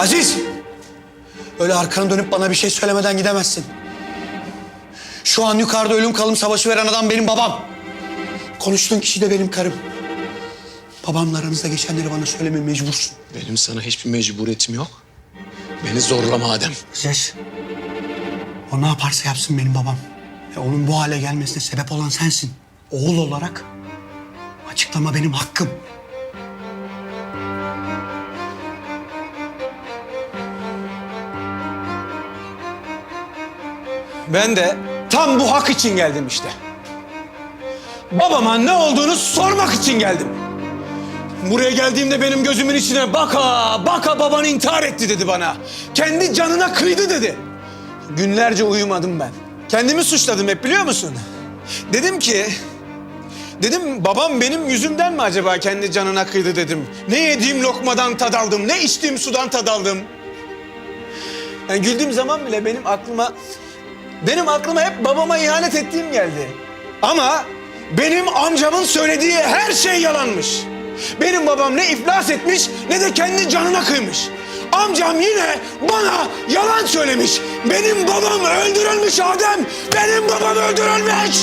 Aziz! Öyle arkanı dönüp bana bir şey söylemeden gidemezsin. Şu an yukarıda ölüm kalım savaşı veren adam benim babam. Konuştuğun kişi de benim karım. Babamla aranızda geçenleri bana söylemeye mecbursun. Benim sana hiçbir mecburiyetim yok. Beni zorlama Adem. Aziz, o ne yaparsa yapsın benim babam. Ve onun bu hale gelmesine sebep olan sensin. Oğul olarak açıklama benim hakkım. Ben de tam bu hak için geldim işte. Babama ne olduğunu sormak için geldim. Buraya geldiğimde benim gözümün içine baka baka baban intihar etti dedi bana. Kendi canına kıydı dedi. Günlerce uyumadım ben. Kendimi suçladım hep biliyor musun? Dedim ki Dedim babam benim yüzümden mi acaba kendi canına kıydı dedim. Ne yediğim lokmadan tad aldım, ne içtiğim sudan tad aldım. Yani güldüğüm zaman bile benim aklıma benim aklıma hep babama ihanet ettiğim geldi. Ama benim amcamın söylediği her şey yalanmış. Benim babam ne iflas etmiş ne de kendi canına kıymış. Amcam yine bana yalan söylemiş. Benim babam öldürülmüş Adem. Benim babam öldürülmüş.